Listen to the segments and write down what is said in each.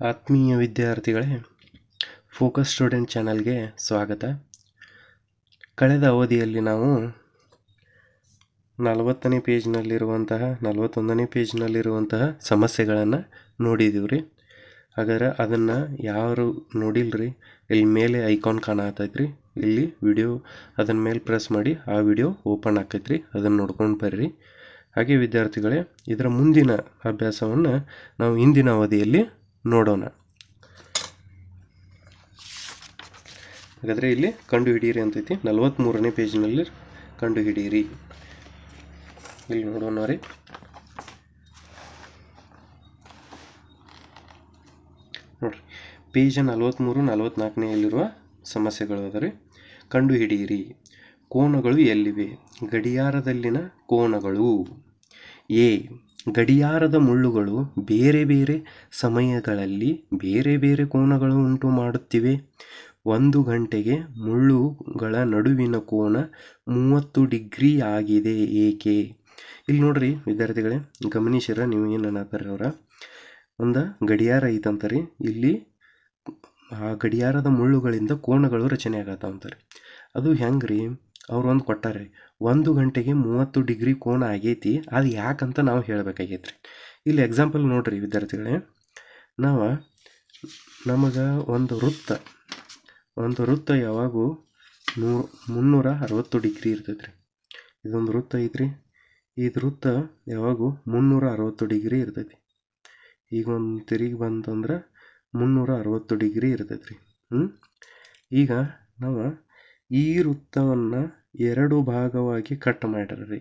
ಆತ್ಮೀಯ ವಿದ್ಯಾರ್ಥಿಗಳೇ focus student ಚಾನಲ್ಗೆ ಸ್ವಾಗತ. ಕಳೆದ ಅವಧಿಯಲ್ಲಿ ನಾವು ನಲವತ್ತನೇ ಪೇಜ್ನಲ್ಲಿರುವಂತಹ, ನಲವತ್ತೊಂದನೇ ಪೇಜ್ನಲ್ಲಿರುವಂತಹ ಸಮಸ್ಯೆಗಳನ್ನು ನೋಡಿದೀವಿ ರೀ ಹಾಗಾದ್ರೆ ಅದನ್ನು ಯಾರು ನೋಡಿಲ್ರಿ, ಇಲ್ಲಿ ಮೇಲೆ ಐಕಾನ್ ಕಾಣತೈತ್ರಿ ಇಲ್ಲಿ ವಿಡಿಯೋ ಅದನ್ನ ಮೇಲೆ ಪ್ರೆಸ್ ಮಾಡಿ, ಆ ವಿಡಿಯೋ ಓಪನ್ ಆಕೈತ್ರಿ, ಅದನ್ನು ನೋಡ್ಕೊಂಡು ಬರ್ರಿ. ಹಾಗೆ ವಿದ್ಯಾರ್ಥಿಗಳೇ, ಇದರ ಮುಂದಿನ ಅಭ್ಯಾಸವನ್ನು ನಾವು ಇಂದಿನ ಅವಧಿಯಲ್ಲಿ ನೋಡೋಣ. ಹಾಗಾದರೆ ಇಲ್ಲಿ ಕಂಡು ಹಿಡಿಯಿರಿ ಅಂತೈತಿ ನಲವತ್ತ್ಮೂರನೇ ಪೇಜ್ನಲ್ಲಿ ಕಂಡು ಹಿಡಿಯಿರಿ. ಇಲ್ಲಿ ನೋಡೋಣ ರೀ. ನೋಡ್ರಿ. ಪೇಜ್ ನಲವತ್ತ್ಮೂರು ನಲವತ್ತ್ನಾಲ್ಕನೆಯಲ್ಲಿರುವ ಸಮಸ್ಯೆಗಳು ಅದರಿ ಕಂಡು ಹಿಡಿಯಿರಿ. ಕೋನಗಳು ಎಲ್ಲಿವೆ? ಗಡಿಯಾರದಲ್ಲಿನ ಕೋನಗಳು. ಎ. ಗಡಿಯಾರದ ಮುಳ್ಳುಗಳು ಬೇರೆ ಬೇರೆ ಸಮಯಗಳಲ್ಲಿ ಬೇರೆ ಬೇರೆ ಕೋನಗಳು ಉಂಟು ಮಾಡುತ್ತಿವೆ. ಒಂದು ಗಂಟೆಗೆ ಮುಳ್ಳುಗಳ ನಡುವಿನ ಕೋನ ಮೂವತ್ತು ಡಿಗ್ರಿ ಆಗಿದೆ ಏಕೆ? ಇಲ್ಲಿ ನೋಡ್ರಿ ವಿದ್ಯಾರ್ಥಿಗಳೇ, ಗಮನಿಸಿರ ನೀವು ಏನು ಅನ್ನತಾರವ್ರ ಒಂದು, ಗಡಿಯಾರ ಐತಂತಾರೆ. ಇಲ್ಲಿ ಆ ಗಡಿಯಾರದ ಮುಳ್ಳುಗಳಿಂದ ಕೋನಗಳು ರಚನೆ ಆಗತ್ತವಂತಾರೆ ಅದು ಹೆಂಗ್ರಿ? ಅವ್ರು ಒಂದು ಕೊಟ್ಟಾರೆ, ಒಂದು ಗಂಟೆಗೆ ಮೂವತ್ತು ಡಿಗ್ರಿ ಕೋನ ಆಗೈತಿ, ಅದು ಯಾಕಂತ ನಾವು ಹೇಳಬೇಕಾಗೈತ್ರಿ. ಇಲ್ಲಿ ಎಕ್ಸಾಂಪಲ್ ನೋಡಿರಿ ವಿದ್ಯಾರ್ಥಿಗಳೇ, ನಾವು ನಮಗೆ ಒಂದು ವೃತ್ತ ಒಂದು ವೃತ್ತ ಯಾವಾಗೂ ನೂರು ಮುನ್ನೂರ ಅರವತ್ತು ಡಿಗ್ರಿ ಇರ್ತೈತೆ ರೀ ಇದೊಂದು ವೃತ್ತ ಐತ್ರಿ ಈ ವೃತ್ತ ಯಾವಾಗೂ ಮುನ್ನೂರ ಅರವತ್ತು ಡಿಗ್ರಿ ಇರ್ತೈತಿ. ಈಗ ಒಂದು ತಿರುಗಿ ಬಂತಂದ್ರೆ ಮುನ್ನೂರ ಅರವತ್ತು ಡಿಗ್ರಿ ಇರ್ತೈತೆ ರೀ ಈಗ ನಾವು ಈ ವೃತ್ತವನ್ನು ಎರಡು ಭಾಗವಾಗಿ ಕಟ್ ಮಾಡ್ಯಾರ ರೀ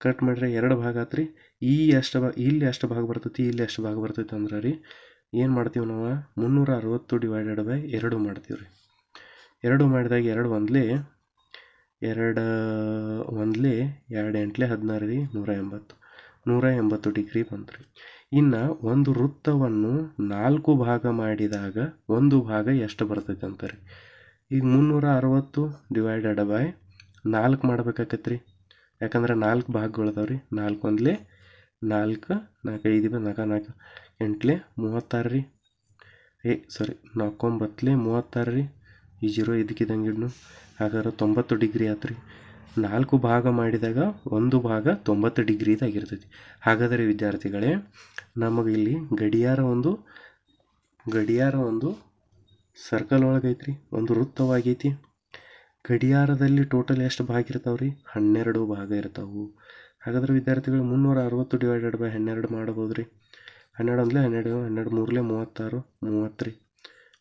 ಕಟ್ ಮಾಡ್ರೆ ಎರಡು ಭಾಗ ಆತು ರೀ ಈ ಎಷ್ಟು ಭಾಗ ಇಲ್ಲಿ ಎಷ್ಟು ಭಾಗ ಬರ್ತೈತಿ, ಇಲ್ಲಿ ಎಷ್ಟು ಭಾಗ ಬರ್ತೈತಿ ಅಂದ್ರೆ ರೀ ಏನು ಮಾಡ್ತೀವಿ ನಾವು? ಮುನ್ನೂರ ಅರವತ್ತು ಡಿವೈಡೆಡ್ ಬೈ ಎರಡು ಮಾಡ್ತೀವಿ ರೀ ಎರಡು ಮಾಡಿದಾಗ ಎರಡು ಒಂದ್ಲಿ ಎರಡು ಒಂದ್ಲಿ ಎರಡು ಎಂಟ್ಲೆ ಹದಿನಾರು ರೀ ನೂರ ಎಂಬತ್ತು ನೂರ ಎಂಬತ್ತು ಡಿಗ್ರಿ ಬಂತು ರೀ ಇನ್ನು ಒಂದು ವೃತ್ತವನ್ನು ನಾಲ್ಕು ಭಾಗ ಮಾಡಿದಾಗ ಒಂದು ಭಾಗ ಎಷ್ಟು ಬರ್ತೈತೆ ರೀ ಈಗ ಮುನ್ನೂರ ಅರವತ್ತು ಡಿವೈಡೆಡ್ ಬೈ ನಾಲ್ಕು ಮಾಡ್ಬೇಕಾಕೈತೆ ರೀ ಯಾಕಂದ್ರೆ ನಾಲ್ಕು ಭಾಗಗಳು ಅದಾವೆ ರೀ ನಾಲ್ಕು ಒಂದ್ಲೆ ನಾಲ್ಕು ನಾಲ್ಕೈದು ಬೈ ನಾಲ್ಕು ನಾಲ್ಕು. ಎಂಟ್ಲೆ ಮೂವತ್ತಾರು ರೀ. ಏ ಸಾರಿ ನಾಲ್ಕೊಂಬತ್ತಲೆ ಮೂವತ್ತಾರು ರೀ. ಈ ಜೀರೋ ಇದಕ್ಕಿದಂಗಿಡ್ನು ಹಾಗಾದ್ರೆ ತೊಂಬತ್ತು ಡಿಗ್ರಿ ಆತ್ರಿ. ನಾಲ್ಕು ಭಾಗ ಮಾಡಿದಾಗ ಒಂದು ಭಾಗ ತೊಂಬತ್ತು ಡಿಗ್ರಿದಾಗಿರ್ತೈತಿ ಹಾಗಾದರೆ ವಿದ್ಯಾರ್ಥಿಗಳೇ, ನಮಗೆ ಇಲ್ಲಿ ಗಡಿಯಾರ ಒಂದು ಗಡಿಯಾರ ಒಂದು ಸರ್ಕಲ್ ಒಳಗೈತ್ರಿ. ಒಂದು ವೃತ್ತವಾಗೈತಿ. ಗಡಿಯಾರದಲ್ಲಿ ಟೋಟಲ್ ಎಷ್ಟು ಭಾಗ ಇರ್ತಾವೆ ರೀ ಹನ್ನೆರಡು ಭಾಗ ಇರ್ತಾವೆ. ಹಾಗಾದ್ರೆ ವಿದ್ಯಾರ್ಥಿಗಳು ಮುನ್ನೂರ ಅರವತ್ತು ಡಿವೈಡೆಡ್ ಬೈ ಹನ್ನೆರಡು ಮಾಡ್ಬೋದು ರೀ ಹನ್ನೆರಡು ಅಂದರೆ ಹನ್ನೆರಡು ಹನ್ನೆರಡು ಮೂರಲೇ ಮೂವತ್ತಾರು, ಮೂವತ್ತು ರೀ.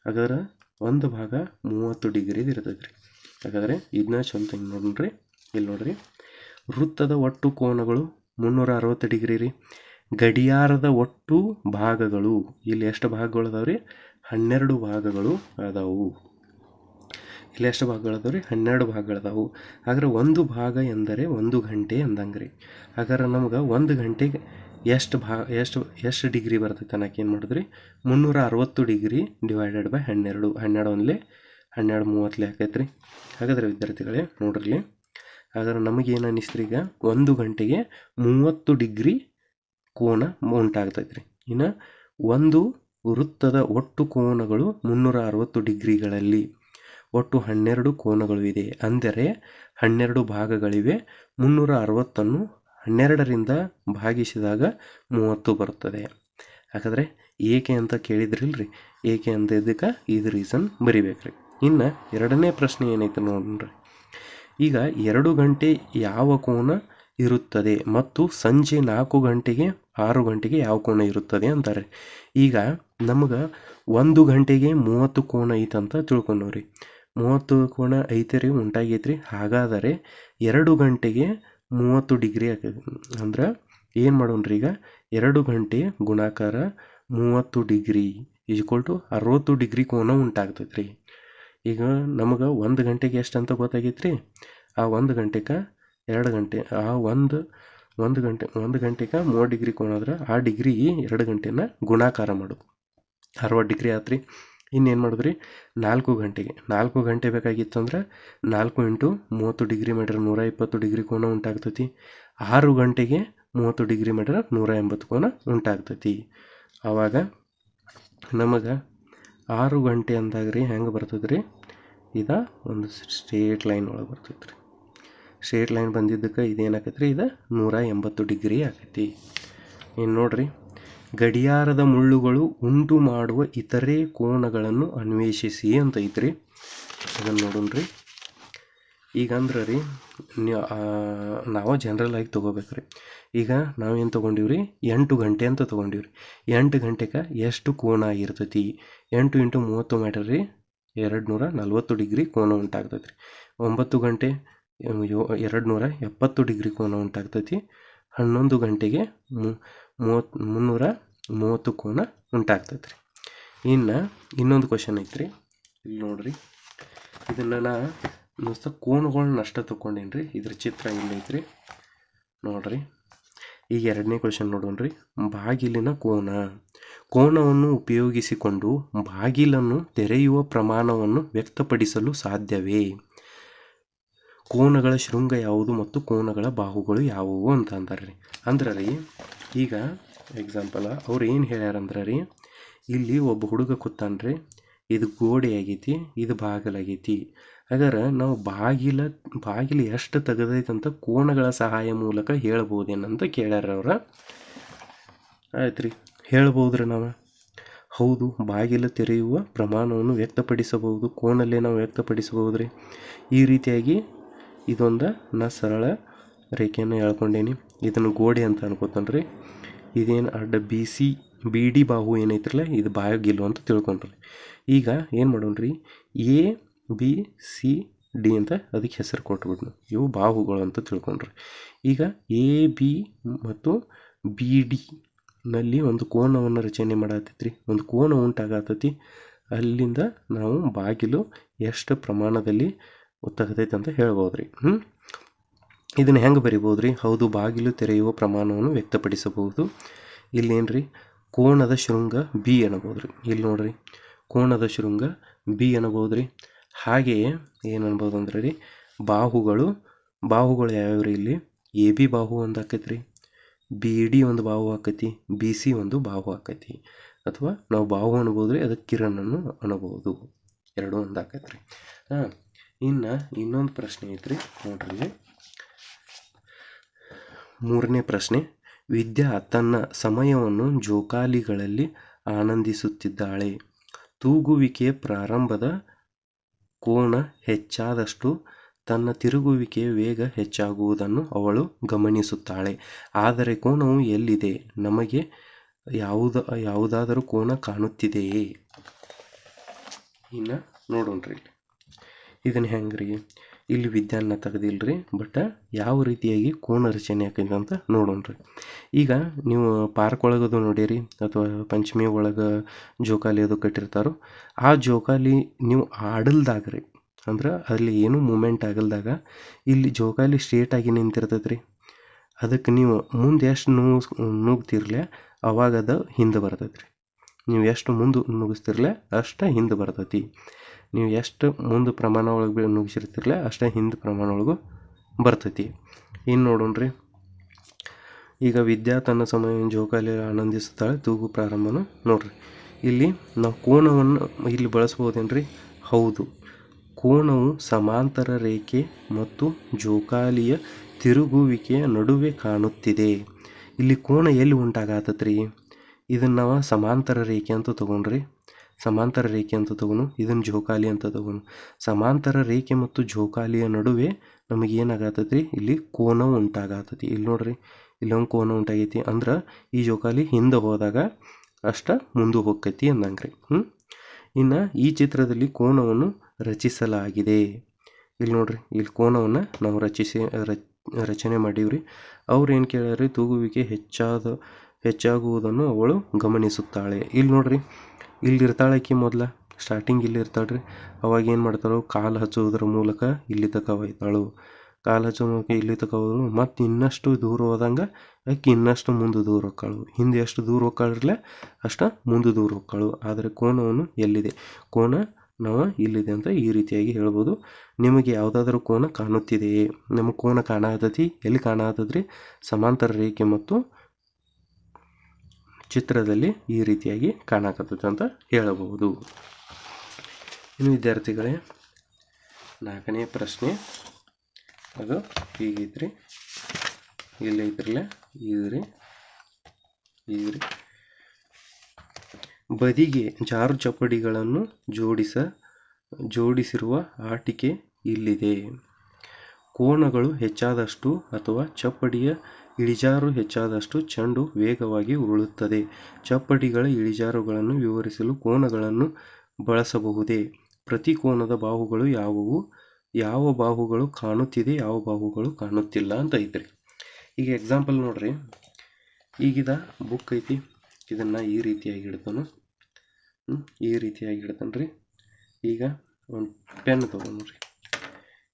ಹಾಗಾದ್ರೆ ಒಂದು ಭಾಗ ಮೂವತ್ತು ಡಿಗ್ರಿದು ಇರ್ತೈತೆ ರೀ ಹಾಗಾದರೆ ಇದನ್ನ ಚಂದ ಹಿಂಗೆ ನೋಡ್ರಿ. ಇಲ್ಲಿ ನೋಡ್ರಿ. ವೃತ್ತದ ಒಟ್ಟು ಕೋನಗಳು ಮುನ್ನೂರ ಅರವತ್ತು ಡಿಗ್ರಿ ರೀ. ಗಡಿಯಾರದ ಒಟ್ಟು ಭಾಗಗಳು, ಇಲ್ಲಿ ಎಷ್ಟು ಭಾಗಗಳು ಅದಾವೆ ರೀ ಹನ್ನೆರಡು ಭಾಗಗಳು ಅದಾವು. ಇಲ್ಲಿ ಎಷ್ಟು ಭಾಗಗಳದಾವ ರೀ, ಹನ್ನೆರಡು ಭಾಗಗಳದಾವು. ಹಾಗಾದ್ರೆ ಒಂದು ಭಾಗ ಎಂದರೆ ಒಂದು ಗಂಟೆ ಅಂದಂಗೆ ರೀ. ಹಾಗಾದ್ರೆ ನಮ್ಗೆ ಒಂದು ಗಂಟೆಗೆ ಎಷ್ಟು ಭಾ, ಎಷ್ಟು ಎಷ್ಟು ಡಿಗ್ರಿ ಬರ್ತೈತೆ ಅನ್ನಕ್ಕೆ ಏನು ಮಾಡಿದ್ರಿ? ಮುನ್ನೂರ ಅರವತ್ತು ಡಿಗ್ರಿ ಡಿವೈಡೆಡ್ ಬೈ ಹನ್ನೆರಡು ಹನ್ನೆರಡು ಒಂದ್ಲೆ ಹನ್ನೆರಡು ಮೂವತ್ತಲೆ ಆಕೈತೆ ರೀ ಹಾಗಾದ್ರೆ ವಿದ್ಯಾರ್ಥಿಗಳೇ, ನೋಡ್ರಿ. ಹಾಗಾದ್ರೆ ನಮಗೇನು ಅನ್ನಿಸ್ತ್ರಿ ಈಗ? ಒಂದು ಗಂಟೆಗೆ ಮೂವತ್ತು ಡಿಗ್ರಿ ಕೋನ ಉಂಟಾಗ್ತೈತೆ ರೀ ಇನ್ನು ಒಂದು ವೃತ್ತದ ಒಟ್ಟು ಕೋನಗಳು ಮುನ್ನೂರ ಅರವತ್ತು ಡಿಗ್ರಿಗಳಲ್ಲಿ ಒಟ್ಟು ಹನ್ನೆರಡು ಕೋನಗಳು ಇದೆ ಅಂದರೆ ಹನ್ನೆರಡು ಭಾಗಗಳಿವೆ. ಮುನ್ನೂರ ಅರವತ್ತನ್ನು ಹನ್ನೆರಡರಿಂದ ಭಾಗಿಸಿದಾಗ ಮೂವತ್ತು ಬರುತ್ತದೆ. ಯಾಕಂದರೆ ಏಕೆ ಅಂತ ಕೇಳಿದ್ರಿಲ್ರಿ? ಏಕೆ ಅಂತ ಇದಕ್ಕೆ ಇದು ರೀಸನ್ ಬರಿಬೇಕ್ರಿ. ಇನ್ನು ಎರಡನೇ ಪ್ರಶ್ನೆ ಏನೈತೆ ನೋಡ್ರಿ. ಈಗ ಎರಡು ಗಂಟೆ ಯಾವ ಕೋನ ಇರುತ್ತದೆ ಮತ್ತು ಸಂಜೆ ನಾಲ್ಕು ಗಂಟೆಗೆ ಆರು ಗಂಟೆಗೆ ಯಾವ ಕೋನ ಇರುತ್ತದೆ ಅಂತಾರೆ. ಈಗ ನಮ್ಗೆ ಒಂದು ಗಂಟೆಗೆ ಮೂವತ್ತು ಕೋನ ಐತಂತ ತಿಳ್ಕೊಂಡವ್ರಿ. ಮೂವತ್ತು ಕೋನ ಐತೆ ರೀ ಉಂಟಾಗೈತ್ರಿ. ಹಾಗಾದರೆ ಎರಡು ಗಂಟೆಗೆ ಮೂವತ್ತು ಡಿಗ್ರಿ ಆಗ್ತದೆ. ಅಂದ್ರೆ ಏನು ಮಾಡೋಣ್ರಿ ಈಗ? ಎರಡು ಗಂಟೆ ಗುಣಾಕಾರ ಮೂವತ್ತು ಡಿಗ್ರಿ ಈಜ್ಕೊಲ್ ಟು ಅರವತ್ತು ಡಿಗ್ರಿ ಕೋನ ಉಂಟಾಗ್ತೈತೆ ರೀ ಈಗ ನಮಗೆ ಒಂದು ಗಂಟೆಗೆ ಎಷ್ಟು ಅಂತ ಗೊತ್ತಾಗೈತೆ ರೀ ಆ ಒಂದು ಗಂಟೆಗೆ ಎರಡು ಗಂಟೆ, ಆ ಒಂದು ಒಂದು ಗಂಟೆ, ಒಂದು ಗಂಟೆಗೆ ಮೂವತ್ತು ಡಿಗ್ರಿ ಕೋನ ಆದ್ರೆ ಆ ಡಿಗ್ರಿ ಎರಡು ಗಂಟೆನ ಗುಣಾಕಾರ ಮಾಡು ಅರವತ್ತು ಡಿಗ್ರಿ ಆತ್ರಿ. ಇನ್ನೇನು ಮಾಡಿದ್ರಿ? ನಾಲ್ಕು ಗಂಟೆಗೆ. ನಾಲ್ಕು ಗಂಟೆ ಬೇಕಾಗಿತ್ತಂದ್ರೆ ನಾಲ್ಕು ಇಂಟು ಮೂವತ್ತು ಡಿಗ್ರಿ ಮಾಡಿದ್ರೆ ನೂರ ಇಪ್ಪತ್ತು ಡಿಗ್ರಿ ಕೋನ ಉಂಟಾಗ್ತೈತಿ. ಆರು ಗಂಟೆಗೆ ಮೂವತ್ತು ಡಿಗ್ರಿ ಮಾಡಿದ್ರೆ ನೂರ ಎಂಬತ್ತು ಕೋನ ಉಂಟಾಗ್ತೈತಿ. ಆವಾಗ ನಮಗೆ ಆರು ಗಂಟೆ ಅಂದಾಗ ರೀ ಹೆಂಗೆ ಬರ್ತದೆ ರೀ ಇದು ಒಂದು ಸ್ಟ್ರೇಟ್ ಲೈನ್ ಒಳಗೆ ಬರ್ತೈತೆ ರೀ ಸ್ಟ್ರೇಟ್ ಲೈನ್ ಬಂದಿದ್ದಕ್ಕೆ ಇದೇನಾಕೈತೆ ರೀ ಇದು ನೂರ ಎಂಬತ್ತು ಡಿಗ್ರಿ ಆಕೈತಿ. ಇನ್ನು ನೋಡ್ರಿ. ಗಡಿಯಾರದ ಮುಳ್ಳುಗಳು ಉಂಟು ಮಾಡುವ ಇತರೆ ಕೋನಗಳನ್ನು ಅನ್ವೇಷಿಸಿ ಅಂತ ಐತ್ರಿ. ಅದನ್ನು ನೋಡೋಣ ರೀ ಈಗ ಅಂದ್ರೆ ರೀ ನಾವು ಜನರಲ್ ಆಗಿ ತೊಗೋಬೇಕ್ರಿ. ಈಗ ನಾವೇನು ತೊಗೊಂಡೀವಿ ರೀ ಎಂಟು ಗಂಟೆ ಅಂತ ತೊಗೊಂಡೀವಿ ರೀ ಎಂಟು ಗಂಟೆಗೆ ಎಷ್ಟು ಕೋನ ಆಗಿರ್ತೈತಿ ಎಂಟು ಇಂಟು ಮೂವತ್ತು ಮೀಟರ್ ರೀ ಎರಡು ನೂರ ನಲ್ವತ್ತು ಡಿಗ್ರಿ ಕೋನ ಉಂಟಾಗ್ತೈತಿ ರೀ ಒಂಬತ್ತು ಗಂಟೆ ಎರಡು ನೂರ ಎಪ್ಪತ್ತು ಡಿಗ್ರಿ ಕೋನ ಉಂಟಾಗ್ತೈತಿ. ಹನ್ನೊಂದು ಗಂಟೆಗೆ ಮೂವತ್ತು, ಮುನ್ನೂರ ಮೂವತ್ತು ಕೋನ ಉಂಟಾಗ್ತೈತ್ರಿ. ರೀ ಇನ್ನು ಇನ್ನೊಂದು ಕ್ವಶನ್ ಐತ್ರಿ. ಇಲ್ಲಿ ನೋಡ್ರಿ. ಇದನ್ನು ನಾ ಮಸ್ತ ಕೋನಗಳ್ನ ಅಷ್ಟ ತೊಗೊಂಡೇನಿ ರೀ ಇದ್ರ ಚಿತ್ರ ಇಲ್ಲೈತ್ರಿ ನೋಡ್ರಿ. ಈಗ ಎರಡನೇ ಕ್ವಶನ್ ನೋಡೋಣ್ರಿ. ಬಾಗಿಲಿನ ಕೋನ. ಕೋನವನ್ನು ಉಪಯೋಗಿಸಿಕೊಂಡು ಬಾಗಿಲನ್ನು ತೆರೆಯುವ ಪ್ರಮಾಣವನ್ನು ವ್ಯಕ್ತಪಡಿಸಲು ಸಾಧ್ಯವೇ? ಕೋನಗಳ ಶೃಂಗ ಯಾವುದು ಮತ್ತು ಕೋನಗಳ ಬಾಹುಗಳು ಯಾವುವು ಅಂತ ಅಂತಾರೆ ರೀ ಅಂದ್ರೆ ರೀ ಈಗ ಎಕ್ಸಾಂಪಲ್ ಅವ್ರು ಏನು ಹೇಳ್ಯಾರಂದ್ರೆ ರೀ, ಇಲ್ಲಿ ಒಬ್ಬ ಹುಡುಗ ಕೂತಾನ್ರಿ, ಇದು ಗೋಡೆ ಆಗೈತಿ, ಇದು ಬಾಗಿಲಾಗೈತಿ. ಹಾಗಾದ್ರೆ ನಾವು ಬಾಗಿಲ, ಬಾಗಿಲು ಎಷ್ಟು ತೆಗೆದೈತೆ ಅಂತ ಕೋಣಗಳ ಸಹಾಯ ಮೂಲಕ ಹೇಳ್ಬೋದೇನಂತ ಕೇಳ್ಯಾರ ಅವ್ರ. ಆಯ್ತು ರೀ ಹೇಳ್ಬೋದ್ರಿ ನಾವು. ಹೌದು, ಬಾಗಿಲು ತೆರೆಯುವ ಪ್ರಮಾಣವನ್ನು ವ್ಯಕ್ತಪಡಿಸಬಹುದು ಕೋನಲ್ಲೇ ನಾವು ವ್ಯಕ್ತಪಡಿಸಬಹುದು ರೀ ಈ ರೀತಿಯಾಗಿ ಇದೊಂದು ನಾ ಸರಳ ರೇಖೆಯನ್ನು ಹೇಳ್ಕೊಂಡೇನಿ ಇದನ್ನು ಗೋಡೆ ಅಂತ ಅನ್ಕೋತಾನೆ ರೀ ಇದೇನು ಅಡ್ಡ ಬಿ ಸಿ, ಬಿ ಡಿ ಬಾಹು ಏನೈತ್ರಲ್ಲ, ಇದು ಬಾಗಿಲು ಅಂತ ತಿಳ್ಕೊಂಡ್ರಿ. ಈಗ ಏನು ಮಾಡೋಣ್ರಿ? ಎ, ಬಿ, ಸಿ, ಡಿ ಅಂತ ಅದಕ್ಕೆ ಹೆಸರು ಕೊಟ್ಬಿಟ್ನು. ಇವು ಬಾಹುಗಳು ಅಂತ ತಿಳ್ಕೊಂಡ್ರಿ. ಈಗ ಎ, ಬಿ ಮತ್ತು ಬಿ ಡಿ ನಲ್ಲಿ ಒಂದು ಕೋನವನ್ನು ರಚನೆ ಮಾಡತ್ತೈತ್ರಿ ಒಂದು ಕೋನ ಉಂಟಾಗತ್ತೈತಿ ಅಲ್ಲಿಂದ ನಾವು ಬಾಗಿಲು ಎಷ್ಟು ಪ್ರಮಾಣದಲ್ಲಿ ತೆಗೆದೈತೆ ಅಂತ ಹೇಳ್ಬೋದು ರೀ ಹ್ಞೂ ಇದನ್ನು ಹೆಂಗೆ ಬರಿಬೋದು ರೀ ಹೌದು, ಬಾಗಿಲು ತೆರೆಯುವ ಪ್ರಮಾಣವನ್ನು ವ್ಯಕ್ತಪಡಿಸಬಹುದು. ಇಲ್ಲೇನ್ರಿ? ಕೋಣದ ಶೃಂಗ ಬಿ ಅನ್ಬೋದು ರೀ ಇಲ್ಲಿ ನೋಡ್ರಿ. ಕೋಣದ ಶೃಂಗ ಬಿ ಅನ್ಬೋದು ರೀ ಹಾಗೆಯೇ ಏನು ಅನ್ಬೋದು ಅಂದ್ರೆ ರೀ ಬಾಹುಗಳು ಬಾಹುಗಳು ಯಾವ್ಯಾವ ರೀ ಇಲ್ಲಿ? ಎ ಬಿ ಬಾಹು ಒಂದು ಆಕೈತಿ ರೀ ಬಿ ಡಿ ಒಂದು ಬಾಹು ಆಕೈತಿ. ಬಿ ಸಿ ಒಂದು ಬಾಹು ಆಕೈತಿ. ಅಥವಾ ನಾವು ಬಾಹು ಅನ್ಬೋದು ರೀ ಅದಕ್ಕೆ ಕಿರಣನ್ನು ಅನ್ನಬಹುದು ಎರಡು ಒಂದು ಆಕೈತಿ ರೀ ಹಾಂ, ಇನ್ನು ಇನ್ನೊಂದು ಪ್ರಶ್ನೆ ಐತ್ರಿ. ನೋಡ್ರಿ. ಮೂರನೇ ಪ್ರಶ್ನೆ, ವಿದ್ಯಾ ತನ್ನ ಸಮಯವನ್ನು ಜೋಕಾಲಿಗಳಲ್ಲಿ ಆನಂದಿಸುತ್ತಿದ್ದಾಳೆ. ತೂಗುವಿಕೆಯ ಪ್ರಾರಂಭದ ಕೋನ ಹೆಚ್ಚಾದಷ್ಟು ತನ್ನ ತಿರುಗುವಿಕೆಯ ವೇಗ ಹೆಚ್ಚಾಗುವುದನ್ನು ಅವಳು ಗಮನಿಸುತ್ತಾಳೆ. ಆದರೆ ಕೋಣವು ಎಲ್ಲಿದೆ? ನಮಗೆ ಯಾವುದ, ಯಾವುದಾದರೂ ಕೋನ ಕಾಣುತ್ತಿದೆಯೇ? ಇನ್ನು ನೋಡೋಣ್ರಿ ಇಲ್ಲಿ ವಿದ್ಯಾನ ತೆಗೆದಿಲ್ಲ ರೀ ವಿದ್ಯಾನ್ನ ಬಟ್ ಯಾವ ರೀತಿಯಾಗಿ ಕೋಣ ರಚನೆ ಆಕೈತೆ ಅಂತ ನೋಡೋಣ ರೀ. ಈಗ ನೀವು ಪಾರ್ಕ್ ಒಳಗದು ನೋಡಿರಿ, ಅಥವಾ ಪಂಚಮಿ ಒಳಗೆ ಜೋಕಾಲಿ ಅದು ಕಟ್ಟಿರ್ತಾರೋ, ಆ ಜೋಕಾಲಿ ನೀವು ಆಡಲ್ದಾಗ ರೀ, ಅಂದ್ರೆ ಅಲ್ಲಿ ಏನೂ ಮೂಮೆಂಟ್ ಆಗಲ್ದಾಗ ಇಲ್ಲಿ ಜೋಕಾಲಿ ಸ್ಟ್ರೇಟಾಗಿ ನಿಂತಿರ್ತೈತೆ ರೀ ಅದಕ್ಕೆ ನೀವು ಮುಂದೆ ಎಷ್ಟು ನೂಸ್ ನುಗ್ತಿರ್ಲೆ ಅವಾಗ ಅದು ಹಿಂದೆ ಬರ್ತೈತೆ ರೀ ನೀವು ಎಷ್ಟು ಮುಂದೆ ನುಗ್ಗಿಸ್ತಿರ್ಲೆ ಅಷ್ಟು ಹಿಂದೆ ಬರ್ತೈತಿ. ನೀವು ಎಷ್ಟು ಮುಂದೆ ಪ್ರಮಾಣ ಒಳಗೆ ನುಗ್ಸಿರ್ತಿರ್ಲೆ ಅಷ್ಟೇ ಹಿಂದೆ ಪ್ರಮಾಣ ಒಳಗೂ ಬರ್ತೈತಿ. ಇನ್ನು ನೋಡೋಣ್ರಿ ಈಗ ವಿದ್ಯಾ ತನ್ನ ಸಮಯ ಜೋಕಾಲಿ ಆನಂದಿಸುತ್ತಾಳೆ. ತೂಗು ಪ್ರಾರಂಭನ ನೋಡ್ರಿ. ಇಲ್ಲಿ ನಾವು ಕೋನವನ್ನು ಇಲ್ಲಿ ಬಳಸ್ಬೋದೇನ್ರಿ ಹೌದು. ಕೋನವು ಸಮಾಂತರ ರೇಖೆ ಮತ್ತು ಜೋಕಾಲಿಯ ತಿರುಗುವಿಕೆಯ ನಡುವೆ ಕಾಣುತ್ತಿದೆ. ಇಲ್ಲಿ ಕೋಣ ಎಲ್ಲಿ ಉಂಟಾಗತ್ತತ್ರಿ ಇದನ್ನು ನಾವು ಸಮಾಂತರ ರೇಖೆ ಅಂತ ತಗೊಂಡ್ರಿ. ಸಮಾಂತರ ರೇಖೆ ಅಂತ ತಗೋನು, ಇದನ್ನು ಜೋಕಾಲಿ ಅಂತ ತಗೋನು. ಸಮಾಂತರ ರೇಖೆ ಮತ್ತು ಜೋಕಾಲಿಯ ನಡುವೆ ನಮಗೆ ಏನಾಗತ್ತೈತಿ ಇಲ್ಲಿ ಕೋನ ಉಂಟಾಗತ್ತೈತಿ ಇಲ್ಲಿ ನೋಡ್ರಿ ಇಲ್ಲೊಂದು ಕೋನ ಉಂಟಾಗೈತಿ ಅಂದ್ರೆ ಈ ಜೋಕಾಲಿ ಹಿಂದೆ ಹೋದಾಗ ಅಷ್ಟ ಮುಂದೆ ಹೋಗ್ತೈತಿ ಅಂದಂಗೆ ರೀ ಹ್ಞೂ ಇನ್ನು ಈ ಚಿತ್ರದಲ್ಲಿ ಕೋನವನ್ನು ರಚಿಸಲಾಗಿದೆ. ಇಲ್ಲಿ ನೋಡ್ರಿ, ಇಲ್ಲಿ ಕೋನವನ್ನು ನಾವು ರಚಿಸಿ, ರಚ್, ರಚನೆ ಮಾಡೀವ್ರಿ. ಅವ್ರು ಏನು ಕೇಳ್ಯಾರಿ? ತೂಗುವಿಕೆ ಹೆಚ್ಚಾದ, ಹೆಚ್ಚಾಗುವುದನ್ನು ಅವಳು ಗಮನಿಸುತ್ತಾಳೆ. ಇಲ್ಲಿ ನೋಡ್ರಿ ಇಲ್ಲಿ ಇರ್ತಾಳೆ ಆಕಿ ಮೊದಲ. ಸ್ಟಾರ್ಟಿಂಗ್ ಇಲ್ಲಿ ಇರ್ತಾಳೆ ರೀ ಅವಾಗ ಏನು ಮಾಡ್ತಾರೆ ಕಾಲು ಹಚ್ಚುವುದರ ಮೂಲಕ ಇಲ್ಲಿ ತಕ ಒಯ್ತಾಳು ಕಾಲು ಹಚ್ಚೋ ಮೂಲಕ ಇಲ್ಲಿ ತಕ ಹೋದಳು. ಮತ್ತು ಇನ್ನಷ್ಟು ದೂರ ಹೋದಂಗೆ ಆಕೆ ಇನ್ನಷ್ಟು ಮುಂದೆ ದೂರ ಹೋಗ್ಕಾಳು ಹಿಂದೆ ಎಷ್ಟು ದೂರ ಹೋಗ್ಕಾಳಿರ್ಲೆ ಅಷ್ಟು ಮುಂದೆ ದೂರ ಹೋಗ್ಕಾಳು ಆದರೆ ಕೋನವನ್ನು ಎಲ್ಲಿದೆ? ಕೋನ ನಾವು ಇಲ್ಲಿದೆ ಅಂತ ಈ ರೀತಿಯಾಗಿ ಹೇಳ್ಬೋದು. ನಿಮಗೆ ಯಾವುದಾದ್ರೂ ಕೋನ ಕಾಣುತ್ತಿದೆಯೇ? ನಮಗೆ ಕೋನ ಕಾಣತೈತಿ? ಎಲ್ಲಿ ಕಾಣತದ್ರಿ? ಸಮಾಂತರ ರೇಖೆ ಮತ್ತು ಚಿತ್ರದಲ್ಲಿ ಈ ರೀತಿಯಾಗಿ ಕಾಣಕತ್ತೈತೆ ಅಂತ ಹೇಳಬಹುದು. ಇನ್ನು ವಿದ್ಯಾರ್ಥಿಗಳೇ, ನಾಲ್ಕನೇ ಪ್ರಶ್ನೆ. ಅದು ಹೀಗೈತ್ರಿ ಇಲ್ಲಿ ಐತ್ರಲ್ಲ ಇದ್ರಿ ಇದ್ರಿ. ಬದಿಗೆ ಜಾರು ಚಪ್ಪಡಿಗಳನ್ನು ಜೋಡಿಸ, ಜೋಡಿಸಿರುವ ಆಟಿಕೆ ಇಲ್ಲಿದೆ. ಕೋಣಗಳು ಹೆಚ್ಚಾದಷ್ಟು ಅಥವಾ ಚಪ್ಪಡಿಯ ಇಳಿಜಾರು ಹೆಚ್ಚಾದಷ್ಟು ಚೆಂಡು ವೇಗವಾಗಿ ಉರುಳುತ್ತದೆ. ಚಪ್ಪಡಿಗಳ ಇಳಿಜಾರುಗಳನ್ನು ವಿವರಿಸಲು ಕೋನಗಳನ್ನು ಬಳಸಬಹುದೇ? ಪ್ರತಿ ಕೋನದ ಬಾಹುಗಳು ಯಾವುವು? ಯಾವ ಬಾಹುಗಳು ಕಾಣುತ್ತಿದೆ, ಯಾವ ಬಾಹುಗಳು ಕಾಣುತ್ತಿಲ್ಲ ಅಂತ ಐತ್ರಿ ಈಗ ಎಕ್ಸಾಂಪಲ್ ನೋಡ್ರಿ. ಈಗಿದ ಬುಕ್ ಐತಿ. ಇದನ್ನ ಈ ರೀತಿಯಾಗಿ ಹಿಡ್ತಾನು ಈ ರೀತಿಯಾಗಿ ಹಿಡ್ತಾನ್ರಿ ಈಗ ಒಂದು ಪೆನ್ ತೊಗೊಂಡ್ರಿ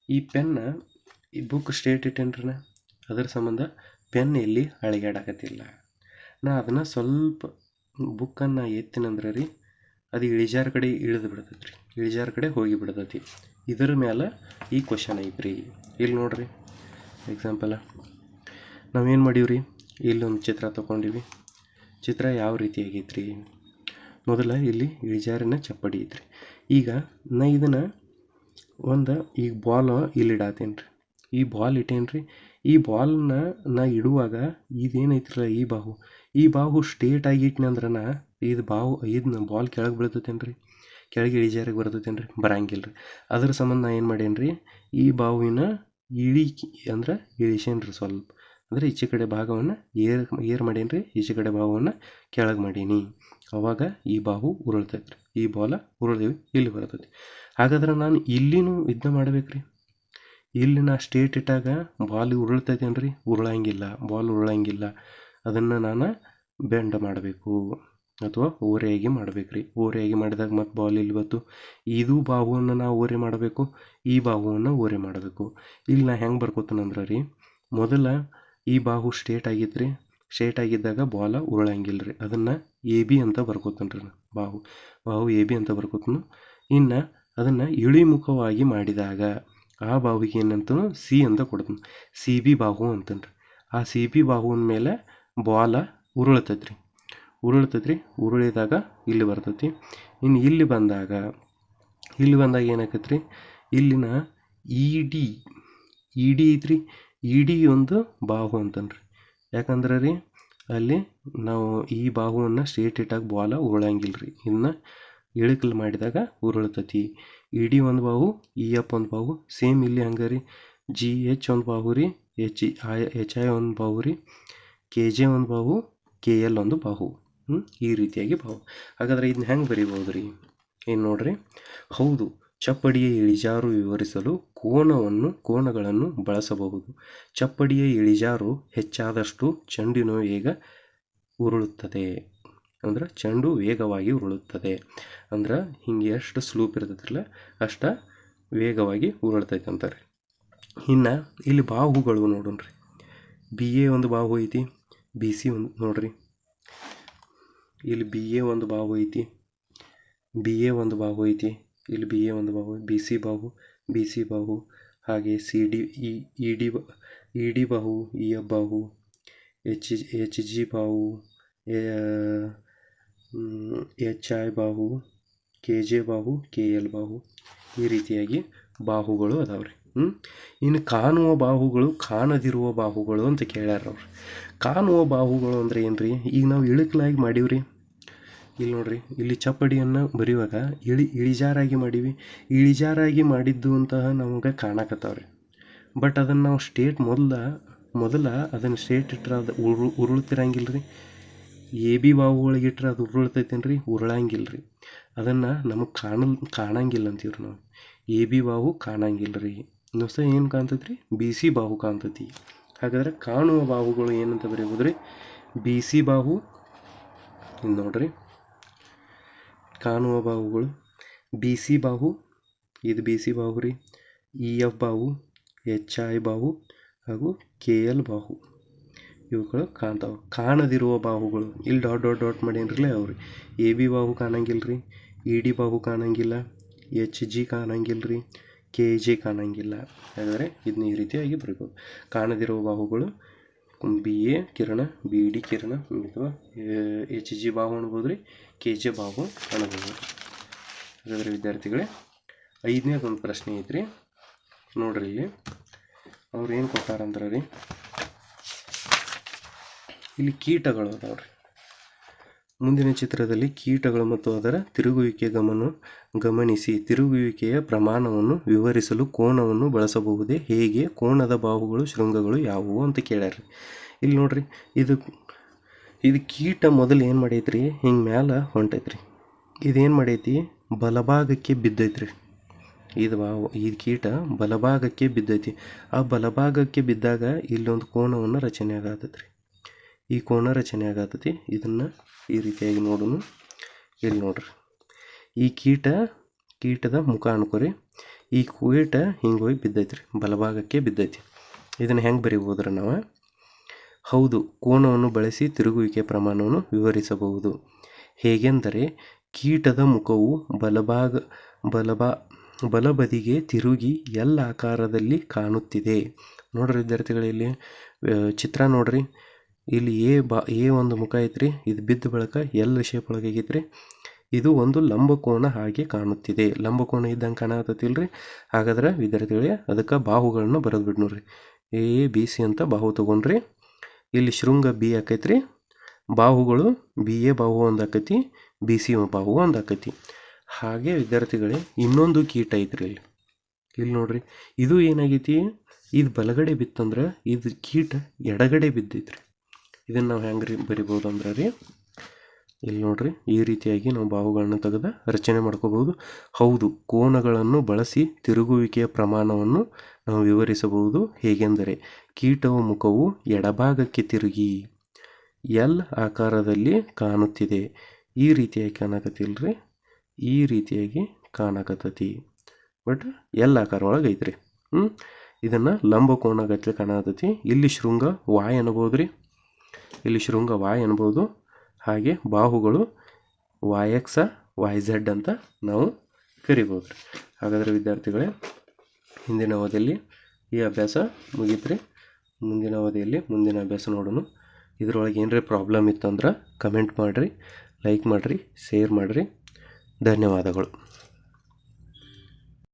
ಈ ಪೆನ್ನ ಈ ಬುಕ್ ಸ್ಟ್ರೇಟ್ ಇಟ್ಟೇನ್ರಿ ಅದರ ಸಂಬಂಧ ಪೆನ್ ಎಲ್ಲಿ ಅಳಿಗಾಡಕತ್ತಿಲ್ಲ. ನಾ ಅದನ್ನು ಸ್ವಲ್ಪ ಬುಕ್ಕನ್ನು ಎತ್ತಿನಂದ್ರೆ ರೀ, ಅದು ಇಳಿಜಾರ ಕಡೆ ಇಳಿದು ಬಿಡ್ತೈತಿ ರೀ ಇಳಿಜಾರ ಕಡೆ ಹೋಗಿ ಬಿಡ್ತೈತಿ. ಇದರ ಮೇಲೆ ಈ ಕ್ವಶನ್ ಐತ್ರಿ. ಇಲ್ಲಿ ನೋಡ್ರಿ ಎಕ್ಸಾಂಪಲ ನಾವೇನು ರೀ ಇಲ್ಲೊಂದು ಚಿತ್ರ ತೊಗೊಂಡೀವಿ. ಚಿತ್ರ ಯಾವ ರೀತಿ ಆಗೈತ್ರಿ? ಮೊದಲ ಇಲ್ಲಿ ಇಳಿಜಾರಿನ ಚಪ್ಪಡಿ ಐತ್ರಿ. ಈಗ ನಾ ಇದನ್ನು ಒಂದು ಈಗ ಬಾಲ್ ಇಲ್ಲಿ ಇಡಾತೇನೆ ರೀ ಈ ಬಾಲ್ ಇಟ್ಟೇನ್ರಿ? ಈ ಬಾಲ್ನ ನಾ ಇಡುವಾಗ ಇದೇನೈತ್ರಲ್ಲ ಈ ಬಾಹು? ಈ ಬಾಹು ಸ್ಟೇಟ್ ಇಟ್ನಂದ್ರೆ ನಾ ಇದು ಬಾಹು ಇದನ್ನ ಬಾಲ್ ಕೆಳಗೆ ಬೀಳ್ತೈತೇನು ರೀ ಕೆಳಗೆ ಇಳಿಜಾರಿಗೆ ಬರ್ತೈತೇನು ರೀ ಬರಂಗಿಲ್ಲ ರೀ ಅದ್ರ ಸಂಬಂಧ ನಾ ಏನು ಮಾಡೇನಿ ರೀ ಈ ಬಾಹುವಿನ ಇಳಿ ಅಂದ್ರೆ ಇಳಿಸೇನಿ ರೀ ಸ್ವಲ್ಪ. ಅಂದರೆ ಈಚೆ ಕಡೆ ಭಾಗವನ್ನು ಏರ್ ಏರ್ ಮಾಡೇನಿ ರೀ ಈಚೆ ಕಡೆ ಭಾಗವನ್ನು ಕೆಳಗೆ ಮಾಡೀನಿ. ಅವಾಗ ಈ ಬಾಹು ಉರುಳ್ತೈತೆ ರೀ ಈ ಬಾಲ ಉರುಳ್ದೇವಿ ಇಲ್ಲಿ ಬರ್ತೈತಿ. ಹಾಗಾದ್ರೆ ನಾನು ಇಲ್ಲಿನೂ ಇದನ್ನ ಮಾಡ್ಬೇಕ್ರಿ. ಇಲ್ಲಿ ನಾ ಸ್ಟೇಟ್ ಇಟ್ಟಾಗ ಬಾಲ್ ಉರುಳ್ತೈತೇನು ರೀ ಉರುಳಂಗಿಲ್ಲ ಬಾಲ್ ಉರುಳಂಗಿಲ್ಲ. ಅದನ್ನು ನಾನು ಬೆಂಡ್ ಮಾಡಬೇಕು ಅಥವಾ ಓರೆಯಾಗಿ ಮಾಡ್ಬೇಕ್ರಿ. ಓರೆಯಾಗಿ ಮಾಡಿದಾಗ ಮತ್ತೆ ಬಾಲ್ ಇಲ್ಲಿ ಬಂತು ಇದು ಬಾಹುವನ್ನು ನಾವು ಓರೆ ಮಾಡಬೇಕು, ಈ ಬಾಹುವನ್ನು ಓರೆ ಮಾಡಬೇಕು. ಇಲ್ಲಿ ನಾ ಹೆಂಗೆ ಬರ್ಕೋತಾನಂದ್ರೆ ರೀ ಮೊದಲ ಈ ಬಾಹು ಸ್ಟೇಟ್ ಆಗಿತ್ತು ರೀ ಸ್ಟೇಟ್ ಆಗಿದ್ದಾಗ ಬಾಲ ಉರುಳಂಗಿಲ್ಲ ರೀ ಅದನ್ನು ಎ ಬಿ ಅಂತ ಬರ್ಕೋತಾನೆ ರೀ ಬಾಹು. ಬಾಹು ಎ ಬಿ ಅಂತ ಬರ್ಕೋತನು. ಇನ್ನು ಅದನ್ನು ಇಳಿಮುಖವಾಗಿ ಮಾಡಿದಾಗ ಆ ಬಾವಿಗೆ ಏನಂತನು ಸಿ ಅಂತ ಕೊಡ್ತಾನೆ. ಸಿ ಬಿ ಬಾಹು ಅಂತನ್ರಿ. ಆ ಸಿ ಬಿ ಬಾಹುವಿನ ಮೇಲೆ ಬಾಲ ಉರುಳ್ತೈತೆ ರೀ ಉರುಳಿದಾಗ ಇಲ್ಲಿ ಬರ್ತೈತಿ. ಇನ್ನು ಇಲ್ಲಿ ಬಂದಾಗ ಇಲ್ಲಿ ಬಂದಾಗ ಏನಾಕೈತೆ ಇಲ್ಲಿನ ಇ ಡಿ ಇ ಡಿ ಐತ್ರಿ. ಇ ಡಿ ಒಂದು ಬಾಹು ಅಂತನ್ರಿ. ಯಾಕಂದ್ರೆ ರೀ, ಅಲ್ಲಿ ನಾವು ಈ ಬಾಹುವನ್ನು ಸ್ಟ್ರೇಟ್ ಇಟ್ಟಾಗ ಬಾಲ ಉರುಳಂಗಿಲ್ಲ ರೀ ಇನ್ನು ಇಳಿಕಲ್ ಮಾಡಿದಾಗ ಉರುಳ್ತತಿ. ಇ ಡಿ ಒಂದು ಬಾಹು ಇ ಎಫ್ ಒಂದು ಬಾಹು ಸೇಮ್ ಇಲ್ಲಿ ಹಂಗೆ ರೀ. ಜಿ ಎಚ್ ಒಂದು ಬಾಹು ರೀ, ಎಚ್ ಐ ಎಚ್ ಐ ಒಂದು ಬಾಹು ರೀ. ಕೆ ಜೆ ಒಂದು ಬಾಹು ಕೆ ಎಲ್ ಒಂದು ಬಾಹು ಈ ರೀತಿಯಾಗಿ ಬಾಹು ಹಾಗಾದ್ರೆ ಇದನ್ನ ಹೆಂಗೆ ಬರಿಬೋದು ರೀ? ಏನು ನೋಡ್ರಿ? ಹೌದು, ಚಪ್ಪಡಿಯ ಇಳಿಜಾರು ವಿವರಿಸಲು ಕೋನವನ್ನು, ಕೋನಗಳನ್ನು ಬಳಸಬಹುದು. ಚಪ್ಪಡಿಯ ಇಳಿಜಾರು ಹೆಚ್ಚಾದಷ್ಟು ಚೆಂಡಿನ ವೇಗ ಉರುಳುತ್ತದೆ. ಅಂದ್ರೆ ಚೆಂಡು ವೇಗವಾಗಿ ಉರುಳುತ್ತದೆ. ಅಂದ್ರೆ ಹಿಂಗೆ ಎಷ್ಟು ಸ್ಲೂಪ್ ಇರ್ತೈತಿಲ್ಲ, ಅಷ್ಟ ವೇಗವಾಗಿ ಉರುಳ್ತೈತೆ ಅಂತಾರೆ. ಇನ್ನು ಇಲ್ಲಿ ಬಾಹುಗಳು ನೋಡೋಣ್ರಿ ಬಿ ಎ ಒಂದು ಬಾಹು ಐತಿ, ಬಿ ಸಿ ಒಂದು ನೋಡ್ರಿ. ಇಲ್ಲಿ ಬಿ ಎ ಒಂದು ಬಾಹು ಐತಿ, ಬಿ ಎ ಒಂದು ಬಾಹು ಐತಿ, ಇಲ್ಲಿ ಬಿ ಎ ಒಂದು ಬಾಹು, ಬಿ ಸಿ ಬಾಹು, ಬಿ ಸಿ ಬಾಹು, ಹಾಗೆ C D, E E D E D ಬಾಹು, ಇ ಎ ಬಾಹು, ಎಚ್ ಎಚ್ ಜಿ ಬಾಹು ಎಚ್ ಐ ಬಾಹು, ಕೆ ಜೆ ಬಾಹು, ಕೆ ಎಲ್ ಬಾಹು, ಈ ರೀತಿಯಾಗಿ ಬಾಹುಗಳು ಅದಾವೆ ರೀ ಹ್ಞೂ ಇನ್ನು ಕಾಣುವ ಬಾಹುಗಳು, ಕಾಣದಿರುವ ಬಾಹುಗಳು ಅಂತ ಕೇಳ್ಯಾರ ಅವ್ರು. ಕಾಣುವ ಬಾಹುಗಳು ಅಂದ್ರೆ ಏನು ರೀ ಈಗ ನಾವು ಇಳಕಲಾಗಿ ರೀ ಇಲ್ಲಿ ನೋಡ್ರಿ, ಇಲ್ಲಿ ಚಪ್ಪಡಿಯನ್ನು ಬರೆಯುವಾಗ ಇಳಿ, ಇಳಿಜಾರಾಗಿ ಮಾಡೀವಿ. ಇಳಿಜಾರಾಗಿ ಮಾಡಿದ್ದು ಅಂತಹ ನಮಗೆ ಕಾಣಕತ್ತಾವ್ರಿ. ಬಟ್ ಅದನ್ನು ನಾವು ಸ್ಟೇಟ್ ಮೊದಲ ಮೊದಲ ಅದನ್ನು ಸ್ಟೇಟ್ ಇಟ್ರೆ ಅದು ಉರು ಉರುಳ್ತಿರಂಗಿಲ್ಲ ರೀ ಎ ಬಿ ಬಾವು ಒಳಗೆ ಇಟ್ರೆ ಅದು ಉರುಳ್ತೈತೇನು ರೀ ಉರುಳಂಗಿಲ್ಲ ರೀ ಅದನ್ನು ನಮಗೆ ಕಾಣಲ್, ಕಾಣಂಗಿಲ್ಲ ಅಂತೀವ್ರಿ ನಾವು. ಎ ಬಿ ಬಾವು ಕಾಣಂಗಿಲ್ಲ ರೀ ಏನು ಕಾಣ್ತೈತೆ ರೀ ಬಿ ಸಿ ಬಾಹು ಕಾಣ್ತೈತಿ. ಹಾಗಾದ್ರೆ ಕಾಣುವ ಬಾಹುಗಳು ಏನಂತ ಬರೀಬೋದು ರೀ ಬಿ ಸಿ ಬಾಹು ಇದು ನೋಡ್ರಿ. ಕಾಣುವ ಬಾಹುಗಳು ಬಿ ಸಿ ಬಾಹು ಇದು ಬಿ ಸಿ ಬಾಹು ರೀ ಇ ಎಫ್ ಬಾಹು ಎಚ್ ಐ ಬಾಹು ಹಾಗೂ ಕೆ ಎಲ್ ಬಾಹು ಇವುಗಳು ಕಾಣ್ತಾವೆ. ಕಾಣದಿರುವ ಬಾಹುಗಳು. ಇಲ್ಲಿ ಡಾಟ್ ಡಾಟ್ ಡಾಟ್ ಮಾಡೇನ್ರಲ್ಲ ಅವ್ರಿ. ಎ ಬಿ ಬಾಹು ಕಾಣಂಗಿಲ್ಲ ರೀ ಇ ಡಿ ಬಾಹು ಕಾಣಂಗಿಲ್ಲ, ಎಚ್ ಜಿ ಕಾಣಂಗಿಲ್ಲ ರೀ ಕೆ ಜಿ ಕಾಣಂಗಿಲ್ಲ. ಹಾಗಾದರೆ ಇದನ್ನ ಈ ರೀತಿಯಾಗಿ ಬರಿಬೋದು. ಕಾಣದಿರುವ ಬಾಹುಗಳು ಬಿ ಎ ಕಿರಣ, ಬಿ ಡಿ ಕಿರಣ, ಅಥವಾ ಎಚ್ ಜಿ ಬಾಹು ಅನ್ಬೋದು ರೀ ಕೆ ಜಿ ಬಾಹು ಅನ್ಬೋದು. ಹಾಗಾದರೆ ವಿದ್ಯಾರ್ಥಿಗಳೇ ಐದನೇದೊಂದು ಪ್ರಶ್ನೆ ಐತ್ರಿ. ನೋಡ್ರಿ ಇಲ್ಲಿ. ಅವ್ರು ಏನು ಕೊಟ್ಟಾರಂದ್ರೆ ರೀ ಇಲ್ಲಿ ಕೀಟಗಳು ಅದಾವ್ರಿ. ಮುಂದಿನ ಚಿತ್ರದಲ್ಲಿ ಕೀಟಗಳು ಮತ್ತು ಅದರ ತಿರುಗುವಿಕೆ ಗಮನ ಗಮನಿಸಿ. ತಿರುಗುವಿಕೆಯ ಪ್ರಮಾಣವನ್ನು ವಿವರಿಸಲು ಕೋನವನ್ನು ಬಳಸಬಹುದೇ? ಹೇಗೆ? ಕೋನದ ಬಾಹುಗಳು, ಶೃಂಗಗಳು ಯಾವುವು ಅಂತ ಕೇಳ್ಯಾರ್ರಿ. ಇಲ್ಲಿ ನೋಡ್ರಿ, ಇದು ಇದು ಕೀಟ ಮೊದಲು ಏನು ಮಾಡೈತ್ರಿ? ಹಿಂಗೆ ಮ್ಯಾಲ ಹೊಂಟೈತ್ರಿ. ಇದೇನು ಮಾಡೈತಿ? ಬಲಭಾಗಕ್ಕೆ ಬಿದ್ದೈತ್ರಿ. ಇದು ಬಾವು ಈ ಕೀಟ ಬಲಭಾಗಕ್ಕೆ ಬಿದ್ದೈತಿ. ಆ ಬಲಭಾಗಕ್ಕೆ ಬಿದ್ದಾಗ ಇಲ್ಲೊಂದು ಕೋಣವನ್ನು ರಚನೆ ಆಗತೈತ್ರಿ ಈ ಕೋನ ರಚನೆ ಆಗತೈತಿ. ಇದನ್ನು ಈ ರೀತಿಯಾಗಿ ನೋಡೋಣ ಇಲ್ಲಿ ನೋಡ್ರಿ. ಈ ಕೀಟ, ಕೀಟದ ಮುಖ ಅನ್ಕೋರಿ. ಈ ಕೀಟ ಹಿಂಗೆ ಹೋಗಿ ಬಿದ್ದೈತ್ರಿ. ಬಲಭಾಗಕ್ಕೆ ಬಿದ್ದೈತಿ. ಇದನ್ನು ಹೆಂಗೆ ಬರಿಬೋದ್ರಿ ನಾವು? ಹೌದು, ಕೋನವನ್ನು ಬಳಸಿ ತಿರುಗುವಿಕೆ ಪ್ರಮಾಣವನ್ನು ವಿವರಿಸಬಹುದು. ಹೇಗೆಂದರೆ, ಕೀಟದ ಮುಖವು ಬಲಭಾಗ, ಬಲಭಾ, ಬಲಬದಿಗೆ ತಿರುಗಿ ಎಲ್ಲ ಆಕಾರದಲ್ಲಿ ಕಾಣುತ್ತಿದೆ. ನೋಡ್ರಿ ವಿದ್ಯಾರ್ಥಿಗಳಲ್ಲಿ ಚಿತ್ರ ನೋಡ್ರಿ. ಇಲ್ಲಿ ಎ ಬಾ, ಎ ಒಂದು ಮುಖ ಐತ್ರಿ. ಇದು ಬಿದ್ದ ಬಳಿಕ ಎಲ್ ಶೇಪ್ ಒಳಗೆ ಆಗೈತ್ರಿ. ಇದು ಒಂದು ಲಂಬಕೋನ ಹಾಗೆ ಕಾಣುತ್ತಿದೆ. ಲಂಬಕೋನ ಇದ್ದಂಗೆ ಕಾಣತ್ತಿಲ್ರಿ ಹಾಗಾದ್ರೆ ವಿದ್ಯಾರ್ಥಿಗಳಿಗೆ ಅದಕ್ಕೆ ಬಾಹುಗಳನ್ನು ಬರೆದು ಬಿಡ್ ನೋಡ್ರಿ ಎ, ಬಿ, ಸಿ ಅಂತ ಬಾಹು ತೊಗೊಂಡ್ರಿ. ಇಲ್ಲಿ ಶೃಂಗ ಬಿ ಆಕೈತ್ರಿ. ಬಾಹುಗಳು ಬಿ, ಎ ಬಾಹು ಒಂದು ಆಕೈತಿ, ಬಿ, ಸಿ ಬಾಹು ಒಂದು ಆಕೈತಿ. ಹಾಗೆ ವಿದ್ಯಾರ್ಥಿಗಳೇ, ಇನ್ನೊಂದು ಕೀಟ ಐತ್ರಿ ಇಲ್ಲಿ. ಇಲ್ಲಿ ನೋಡ್ರಿ, ಇದು ಏನಾಗೈತಿ? ಇದು ಬಲಗಡೆ ಬಿತ್ತಂದ್ರೆ, ಇದು ಕೀಟ ಎಡಗಡೆ ಬಿದ್ದೈತ್ರಿ. ಇದನ್ನು ನಾವು ಹೆಂಗೆ ರೀ ಬರಿಬೋದು ಅಂದ್ರೆ ರೀ, ಇಲ್ಲಿ ನೋಡ್ರಿ, ಈ ರೀತಿಯಾಗಿ ನಾವು ಬಾಹುಗಳನ್ನು ತೆಗೆದ ರಚನೆ ಮಾಡ್ಕೋಬಹುದು. ಹೌದು, ಕೋನಗಳನ್ನು ಬಳಸಿ ತಿರುಗುವಿಕೆಯ ಪ್ರಮಾಣವನ್ನು ನಾವು ವಿವರಿಸಬಹುದು. ಹೇಗೆಂದರೆ, ಕೀಟವು ಮುಖವು ಎಡಭಾಗಕ್ಕೆ ತಿರುಗಿ ಎಲ್ ಆಕಾರದಲ್ಲಿ ಕಾಣುತ್ತಿದೆ. ಈ ರೀತಿಯಾಗಿ ಕಾಣಕತ್ತಿಲ್ರಿ, ಈ ರೀತಿಯಾಗಿ ಕಾಣಕತ್ತತಿ. ಬಟ್ ಎಲ್ ಆಕಾರ ಒಳಗೆ ಐತ್ರಿ. ಹ್ಞೂ ಇದನ್ನು ಲಂಬಕೋನಗತ್ತಲೆ ಕಾಣಕತ್ತೈತಿ. ಇಲ್ಲಿ ಶೃಂಗ ವಾಯ್ ರೀ ಇಲ್ಲಿ ಶೃಂಗ ವಾಯ್ ಅನ್ಬೋದು. ಹಾಗೆ ಬಾಹುಗಳು ವಾಯ್ ಎಕ್ಸ, ವಾಯ್ ಝೆಡ್ ಅಂತ ನಾವು ಕರಿಬೋದು. ರೀ ಹಾಗಾದರೆ ವಿದ್ಯಾರ್ಥಿಗಳೇ, ಹಿಂದಿನ ಅವಧಿಯಲ್ಲಿ ಈ ಅಭ್ಯಾಸ ಮುಗೀತ್ರಿ. ಮುಂದಿನ ಅವಧಿಯಲ್ಲಿ ಮುಂದಿನ ಅಭ್ಯಾಸ ನೋಡೋಣ. ಇದರೊಳಗೆ ಏನರೇ ಪ್ರಾಬ್ಲಮ್ ಇತ್ತಂದ್ರೆ ಕಮೆಂಟ್ ಮಾಡಿರಿ ಲೈಕ್ ಮಾಡಿರಿ ಶೇರ್ ಮಾಡಿರಿ. ಧನ್ಯವಾದಗಳು.